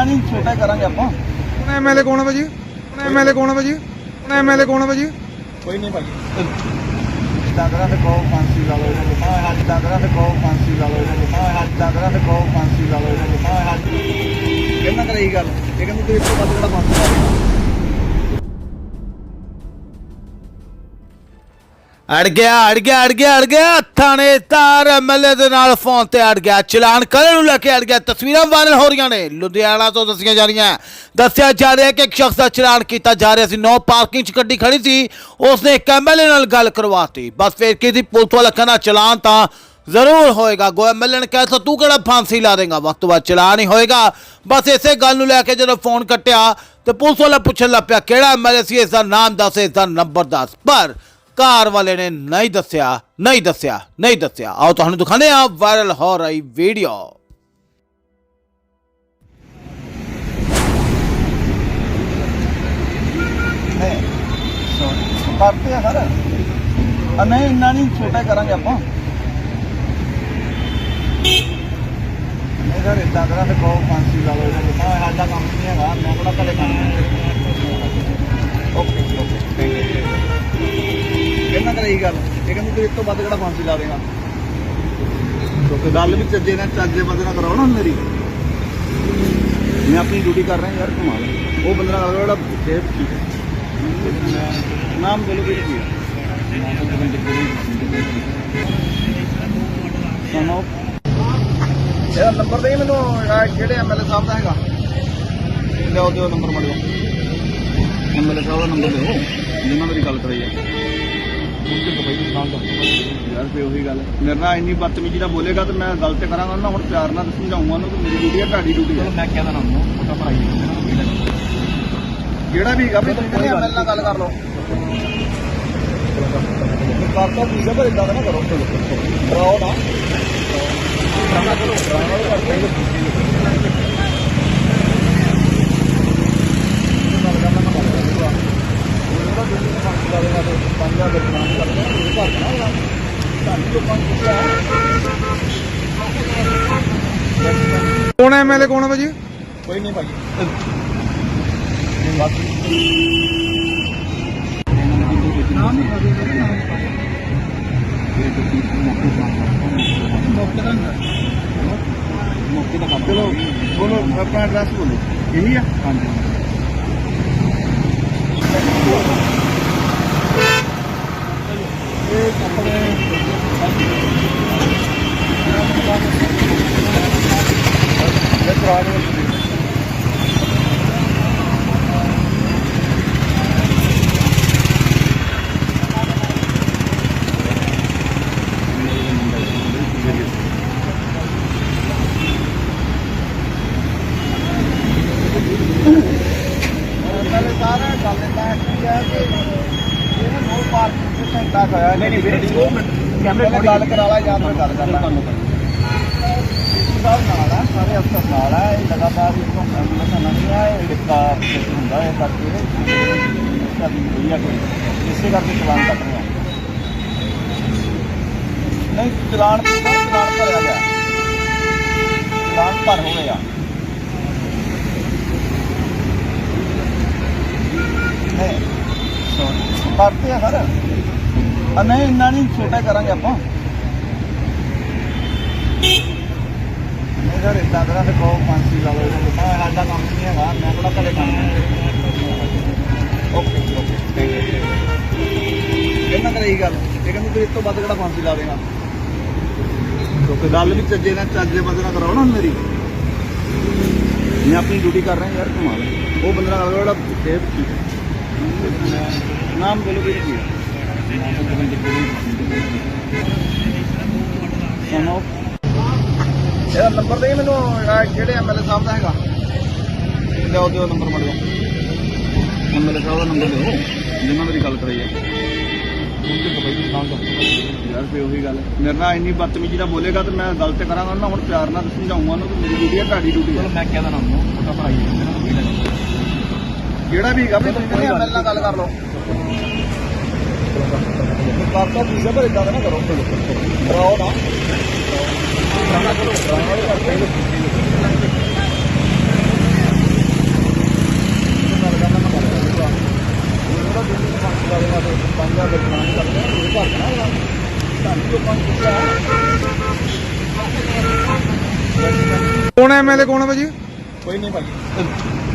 ਇੰਨਾ ਨਹੀਂ ਛੋਟਾ ਕਰਾਂਗੇ ਆਪਾਂ? ਹੁਣ ਐਮਐਲਏ ਕੌਣ ਆ ਭਾਜੀ? ਹੁਣ ਐਮਐਲਏ ਕੌਣ ਆ ਭਾਜੀ? ਹੁਣ ਐਮਐਲਏ ਕੌਣ ਆ ਭਾਜੀ? ਕੋਈ ਨਹੀਂ ਭਾਜੀ। ਡਾਂਗਰਾਂ ਤੇ ਕਹੋ ਫਾਂਸੀ ਲਾ ਲਓ। ਇਹਨਾਂ ਨੂੰ ਹਾਂ ਹਾਂ ਡਾਂਗਰਾਂ ਤੇ ਕਹੋ ਫਾਂਸੀ ਲਾ ਲਓ। ਇਹਨਾਂ ਨੂੰ ਹਾਂ ਹਾਂ ਡਾਂਗਰਾਂ ਤੇ ਕਹੋ ਫਾਂਸੀ ਲਾ ਲਓ। ਇਹਨਾਂ ਨੂੰ ਹਾਂ ਹਾਂ ਕਿੰਨਾ ਕਰਾਈ ਗੱਲ? ਇਹ ਕਹਿੰਦੇ ਤੂੰ ਇਸ ਤੋਂ ਵੱਧ ਕਿਹੜਾ ਫਾਂਸੀ ਲਾ ਦੇਗਾ ਅੜ ਗਿਆ ਅੜ ਗਿਆ ਅੜ ਗਿਆ ਅੜ ਗਿਆ। ਥਾਣੇਦਾਰ ਐਮਐਲਏ ਦੇ ਨਾਲ ਫੋਨ ਤੇ ਅੜ ਗਿਆ। ਚਲਾਨ ਕਰਨ ਨੂੰ ਲੈ ਕੇ ਅੜ ਗਿਆ। ਤਸਵੀਰਾਂ ਵਾਇਰਲ ਹੋ ਰਹੀਆਂ ਨੇ। ਲੁਧਿਆਣਾ ਤੋਂ ਦੱਸੀਆਂ ਜਾ ਰਹੀਆਂ। ਦੱਸਿਆ ਜਾ ਰਿਹਾ ਕਿ ਇੱਕ ਸ਼ਖਸ ਦਾ ਚਲਾਨ ਕੀਤਾ ਜਾ ਰਿਹਾ ਸੀ। ਨੋ ਪਾਰਕਿੰਗ 'ਚ ਗੱਡੀ ਖੜੀ ਸੀ। ਉਸਨੇ ਇੱਕ ਐਮਐਲਏ ਨਾਲ ਗੱਲ ਕਰਵਾਤੀ। ਬਸ ਫਿਰ ਕੀ ਪੁਲਿਸ ਵਾਲਾ ਕਹਿੰਦਾ ਚਲਾਨ ਤਾਂ ਜ਼ਰੂਰ ਹੋਏਗਾ। ਗੋ ਐਮਐਲਏ ਨੇ ਕਿਹਾ ਸੀ, ਤੂੰ ਕਿਹੜਾ ਫਾਂਸੀ ਲਾ ਦੇਗਾ? ਵਕਤ ਬਾਅਦ ਚਲਾਨ ਹੀ ਹੋਏਗਾ। ਬਸ ਇਸੇ ਗੱਲ ਨੂੰ ਲੈ ਕੇ ਜਦੋਂ ਫੋਨ ਕੱਟਿਆ ਤੇ ਪੁਲਿਸ ਵਾਲਾ ਪੁੱਛਣ ਲੱਗ ਪਿਆ ਕਿਹੜਾ ਐਮਐਲਏ ਸੀ? ਇਸ ਦਾ ਨਾਮ ਦੱਸ ਇਸ ਦਾ ਨੰਬਰ ਦੱਸ। ਪਰ ਕਾਰ ਵਾਲੇ ਨੇ ਨਹੀਂ ਦੱਸਿਆ ਨਹੀਂ ਦੱਸਿਆ ਨਹੀਂ ਦੱਸਿਆ। ਆਓ ਤੁਹਾਨੂੰ ਦਿਖਾਉਂਦੇ ਆ ਵਾਇਰਲ ਹੋ ਰਹੀ ਵੀਡੀਓ ਨਹੀਂ ਆ ਸਰ। ਆ ਨਹੀਂ, ਇੰਨਾ ਨਹੀਂ, ਛੋਟਾ ਕਰਾਂਗੇ ਆਪਾਂ। ਨਹੀਂ ਸਰ ਕਰਾਂ ਤੇ ਕਹੋ ਫਾਂਸੀ ਲਾ ਲਓ ਸਾਡਾ ਕੰਮ ਨਹੀਂ ਹੈਗਾ, ਮੈਂ ਕਿਹੜਾ ਕਦੇ ਕੰਮ ਓਕੇ ਓਕੇ ਥੈਂਕ ਯੂ ਕਿੰਨਾ ਗੱਲ ਇਹ ਕਹਿੰਦੇ ਤੂੰ ਇਸ ਤੋਂ ਵੱਧ ਕਿਹੜਾ ਫਾਂਸੀ ਲਾ ਦੇਗਾ ਕਿਉਂਕਿ ਗੱਲ ਵੀ ਚੱਜੇ ਨਾਲ ਚੱਜੇ ਬੰਦੇ ਨਾਲ ਕਰਾਓ ਮੇਰੀ। ਮੈਂ ਆਪਣੀ ਡਿਊਟੀ ਕਰ ਰਿਹਾ ਯਾਰ ਕਮਾਲ। ਹੈ। ਉਹ ਬੰਦਾ ਨਾਲ ਜਿਹੜਾ ਸੇਫ ਠੀਕ ਹੈ। ਨਾਮ ਬੋਲੋ ਵੀ ਕੀ ਹੈ। ਸੁਣੋ ਇਹਦਾ ਨੰਬਰ ਦੇ ਮੈਨੂੰ ਆਹ ਕਿਹੜੇ ਐਮਐਲਏ ਸਾਹਿਬ ਦਾ ਹੈਗਾ। ਲਿਆਓ ਦਿਓ ਨੰਬਰ ਮੜਿਓ। ਐਮਐਲਏ ਸਾਹਿਬ ਦਾ ਨੰਬਰ ਦਿਓ। ਜਿੰਨਾ ਮੇਰੀ ਗੱਲ ਕਰਾਈ ਹੈ। ਯਾਰ ਫੇ ਉਹੀ ਗੱਲ ਮੇਰੇ ਨਾਲ ਇੰਨੀ ਬਦਤਮੀਜ਼ੀ ਨਾਲ ਬੋਲੇਗਾ ਤੇ ਮੈਂ ਗਲਤ ਕਰਾਂਗਾ ਨਾ ਹੁਣ ਪਿਆਰ ਨਾਲ ਸਮਝਾਉਂਗਾ ਉਹਨੂੰ ਕਿ ਮੇਰੀ ਡਿਊਟੀ ਹੈ ਤੁਹਾਡੀ ਡਿਊਟੀ ਹੈ ਮੈਂ ਕਹਿ ਦੇਣਾ ਉਹਨੂੰ ਫੋਟੋ ਪੜਾਈ ਜਿਹੜਾ ਵੀ ਹੈਗਾ ਵੀ ਤੁਸੀਂ ਐਮਐਲ ਨਾਲ ਗੱਲ ਕਰ ਲਓ ਕਰਤਾ ਪੀਜ਼ਾ ਪਰ ਇਦਾਂ ਦਾ ਨਾ ਕਰੋ ਕਰਾਓ ਨਾ ਕੌਣ ਐਮਐਲਏ ਕੌਣ ਆ ਭਾਜੀ? ਕੋਈ ਨਹੀਂ ਭਾਜੀ। ਮੌਕੇ ਦਾ ਕੰਮ ਚਲੋ ਬੋਲੋ ਆਪਣਾ ਐਡਰੈਸ ਬੋਲੋ। ਇਹੀ ਆ? ਹਾਂਜੀ ਇਹ ਆਪਣੇ ਇਹ ਪੁਰਾਣੇ ਪਹਿਲੇ ਸਾਰਾ ਗੱਲ ਇਦਾਂ ਕੀ ਹੈ ਕਿ ਇਹ ਨੋ ਪਾਰਕਿੰਗ ਤੇ ਘੰਟਾ ਹੋਇਆ ਨਹੀਂ ਨਹੀਂ ਵੀਰੇ 2 ਮਿੰਟ ਕੈਮਰੇ ਗੱਲ ਕਰਾ ਲਾ ਜਾਂ ਫਿਰ ਗੱਲ ਕਰ ਲਾ ਸਾਹਿਬ ਨਾਲ ਅਫਸਰ ਨਾਲ ਆ ਇਹ ਲਗਾਤਾਰ ਇਸ ਤੋਂ ਐਂਬੂਲੈਂਸ ਨਹੀਂ ਆ ਦਿੱਕਾ ਹੁੰਦਾ ਹੈ ਕਰਕੇ ਸਾਡੀ ਹੋਈ ਆ ਕੋਈ। ਇਸੇ ਕਰਕੇ ਚਲਾਨ ਕੱਟ ਰਹੇ ਆ ਨਹੀਂ, ਚਲਾਨ ਚਲਾਨ ਭਰਿਆ ਗਿਆ। ਚਲਾਨ ਭਰ ਹੋ ਗਿਆ। ਨਹੀਂ ਆ ਸਰ। ਨਹੀਂ, ਇੰਨਾ ਨਹੀਂ, ਛੋਟਾ ਕਰਾਂਗੇ ਆਪਾਂ। ਸਰ ਇਦਾਂ ਕਰਾਂ ਤੇ ਕਹੋ ਫਾਂਸੀ ਲਾ ਲਓ। ਇਹਨਾਂ ਸਾਡਾ ਕੰਮ ਨਹੀਂ ਹੈਗਾ ਮੈਂ ਕਿਹੜਾ ਕਦੇ ਕੰਮ ਓਕੇ ਓਕੇ ਕਿੰਨਾ ਕਰਾਈ ਗੱਲ। ਇਹ ਕਹਿੰਦੇ ਤੂੰ ਇਸ ਤੋਂ ਵੱਧ ਕਿਹੜਾ ਫਾਂਸੀ ਲਾ ਦੇਗਾ ਕਿਉਂਕਿ ਗੱਲ ਵੀ ਚੱਜੇ ਨਾਲ ਚੱਜੇ ਬੰਦੇ ਨਾਲ ਕਰਾਓ ਨਾ ਮੇਰੀ। ਮੈਂ ਆਪਣੀ ਡਿਊਟੀ ਕਰ ਰਿਹਾ ਯਾਰ ਕਮਾਲ। ਉਹ ਬੰਦਾ ਨਾਲ ਜਿਹੜਾ ਸੇਫ ਹੈ ਨਾਮ ਬੋਲੋ ਵੀ ਕੀ ਸੁਣੋ ਇਹਦਾ ਨੰਬਰ ਦੇ ਮੈਨੂੰ ਆਹ ਕਿਹੜੇ ਐਮਐਲਏ ਸਾਹਿਬ ਦਾ ਹੈਗਾ। ਲਿਆਓ ਦਿਓ ਨੰਬਰ ਮੜਿਓ। ਐਮਐਲਏ ਸਾਹਿਬ ਦਾ ਨੰਬਰ ਦਿਓ। ਜਿੰਨਾ ਮੇਰੀ ਗੱਲ ਕਰਾਈ ਹੈ ਯਾਰ ਫੇ ਉਹੀ ਗੱਲ। ਮੇਰੇ ਨਾਲ ਇੰਨੀ ਬਦਤਮੀਜ਼ੀ ਨਾਲ ਬੋਲੇਗਾ ਤੇ ਮੈਂ ਗਲਤ ਕਰਾਂਗਾ। ਨਾ ਹੁਣ ਪਿਆਰ ਨਾਲ ਸਮਝਾਉਂਗਾ ਉਹਨੂੰ ਕਿ ਮੇਰੀ ਡਿਊਟੀ ਹੈ ਤੁਹਾਡੀ ਡਿਊਟੀ ਹੈ ਮੈਂ ਕਹਿ ਦੇਣਾ ਉਹਨੂੰ। ਫੋਟੋ ਪੜਾਈ ਜਿਹੜਾ ਵੀ ਹੈਗਾ ਵੀ ਤੁਸੀਂ ਐਮਐਲ ਨਾਲ ਗੱਲ ਕਰ ਲਓ। ਕਰਤਾ ਪੀਜ਼ਾ ਪਰ ਇਦਾਂ ਦਾ ਨਾ ਕਰੋ। ਕਰਾਓ ਨਾ। ਕੌਣ ਐ ਐਮਐਲਏ ਕੌਣ ਹੈ ਭਾਜੀ? ਕੋਈ ਨਹੀਂ ਭਾਜੀ।